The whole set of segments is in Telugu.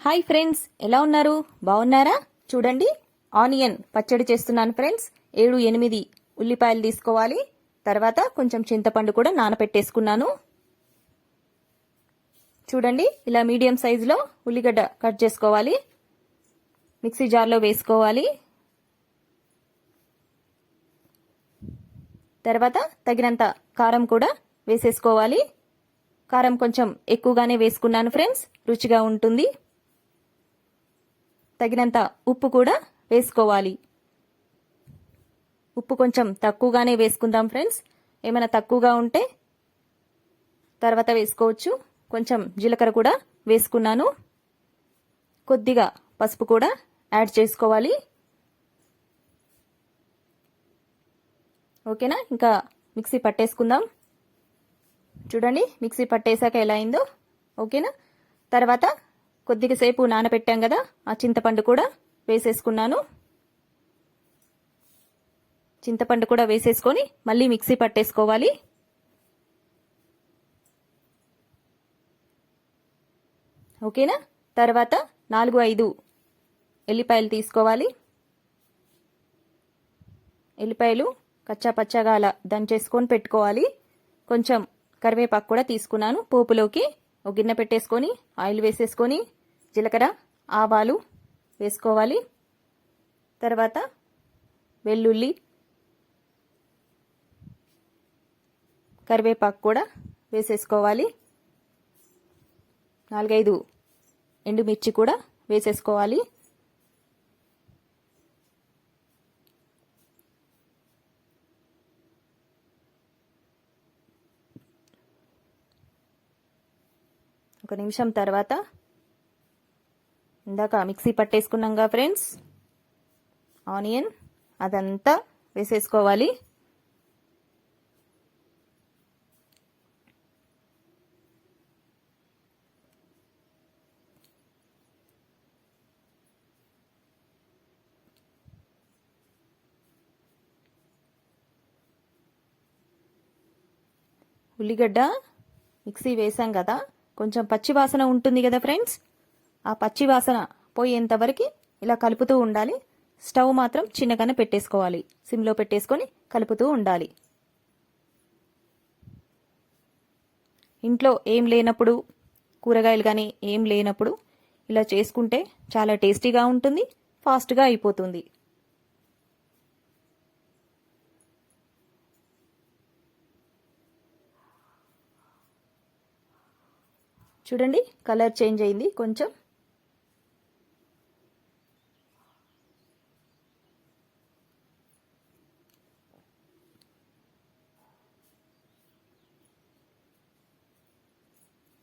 హాయ్ ఫ్రెండ్స్ ఎలా ఉన్నారు? బాగున్నారా? చూడండి ఆనియన్ పచ్చడి చేస్తున్నాను ఫ్రెండ్స్. ఏడు ఎనిమిది ఉల్లిపాయలు తీసుకోవాలి. తర్వాత కొంచెం చింతపండు కూడా నానపెట్టేసుకున్నాను. చూడండి ఇలా మీడియం సైజులో ఉల్లిగడ్డ కట్ చేసుకోవాలి. మిక్సీ జార్లో వేసుకోవాలి. తర్వాత తగినంత కారం కూడా వేసేసుకోవాలి. కారం కొంచెం ఎక్కువగానే వేసుకున్నాను ఫ్రెండ్స్ రుచిగా ఉంటుంది. తగినంత ఉప్పు కూడా వేసుకోవాలి. ఉప్పు కొంచెం తక్కువగానే వేసుకుందాం ఫ్రెండ్స్. ఏమైనా తక్కువగా ఉంటే తర్వాత వేసుకోవచ్చు. కొంచెం జీలకర్ర కూడా వేసుకున్నాను. కొద్దిగా పసుపు కూడా యాడ్ చేసుకోవాలి. ఓకేనా? ఇంకా మిక్సీ పట్టేసుకుందాం. చూడండి మిక్సీ పట్టేశాక ఎలా అయిందో. ఓకేనా? తర్వాత కొద్దిగా సేపు నానబెట్టాం కదా ఆ చింతపండు కూడా వేసేసుకున్నాను. చింతపండు కూడా వేసేసుకొని మళ్ళీ మిక్సీ పట్టేసుకోవాలి. ఓకేనా? తర్వాత నాలుగు ఐదు ఎల్లిపాయలు తీసుకోవాలి. ఎల్లిపాయలు కచ్చా పచ్చగాల అలా దంచేసుకొని పెట్టుకోవాలి. కొంచెం కరివేపాకు కూడా తీసుకున్నాను పోపులోకి. ఒక గిన్నె పెట్టేసుకొని ఆయిల్ వేసేసుకొని జీలకర్ర ఆవాలు వేసుకోవాలి. తర్వాత వెల్లుల్లి కరివేపాకు కూడా వేసేసుకోవాలి. నాలుగైదు ఎండుమిర్చి కూడా వేసేసుకోవాలి. ఒక నిమిషం తర్వాత ఇందాక మిక్సీ పట్టేసుకున్నాంగా ఫ్రెండ్స్. ఆనియన్ అదంతా వేసేసుకోవాలి. ఉల్లిగడ్డ మిక్సీ వేసాం కదా కొంచెం పచ్చి వాసన ఉంటుంది కదా ఫ్రెండ్స్. ఆ పచ్చి వాసన పోయేంతవరకు ఇలా కలుపుతూ ఉండాలి. స్టవ్ మాత్రం చిన్నగానే పెట్టేసుకోవాలి. సిమ్లో పెట్టేసుకొని కలుపుతూ ఉండాలి. ఇంట్లో ఏం లేనప్పుడు కూరగాయలు కానీ ఏం లేనప్పుడు ఇలా చేసుకుంటే చాలా టేస్టీగా ఉంటుంది ఫాస్ట్గా అయిపోతుంది. చూడండి కలర్ చేంజ్ అయింది. కొంచెం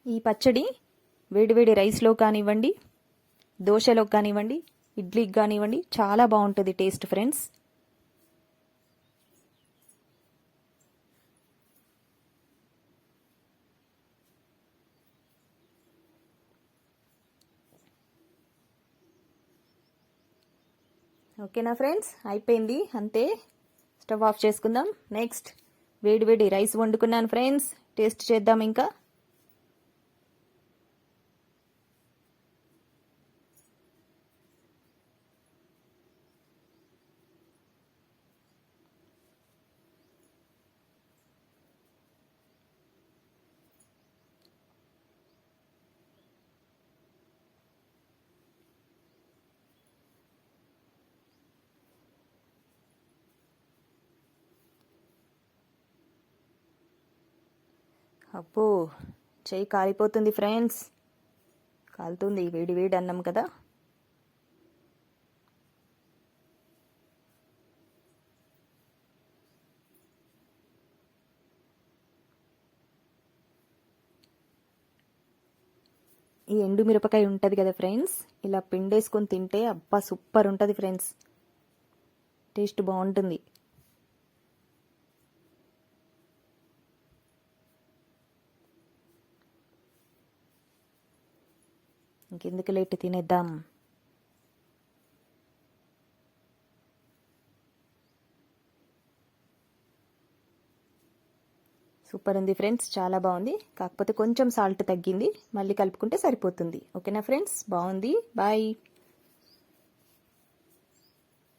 ఈ పచ్చడి వేడివేడి రైస్లో కానివ్వండి దోశలో కానివ్వండి ఇడ్లీకి కానివ్వండి చాలా బాగుంటుంది టేస్ట్ ఫ్రెండ్స్. ఓకేనా ఫ్రెండ్స్? అయిపోయింది. అంతే. స్టవ్ ఆఫ్ చేసుకుందాం. నెక్స్ట్ వేడి వేడి రైస్ వండుకున్నాను ఫ్రెండ్స్. టేస్ట్ చేద్దాం ఇంకా. అబ్బో చేయి కాలిపోతుంది ఫ్రెండ్స్. కాలుతుంది వేడి వేడి అన్నం కదా. ఈ ఎండు మిరపకాయ ఉంటుంది కదా ఫ్రెండ్స్. ఇలా పిండేసుకొని తింటే అబ్బా సూపర్ ఉంటుంది ఫ్రెండ్స్. టేస్ట్ బాగుంటుంది. ఇంకెందుకు లేట్ తినేద్దాం? సూపర్ ఉంది ఫ్రెండ్స్ చాలా బాగుంది. కాకపోతే కొంచెం సాల్ట్ తగ్గింది. మళ్ళీ కలుపుకుంటే సరిపోతుంది. ఓకేనా ఫ్రెండ్స్? బాగుంది. బాయ్.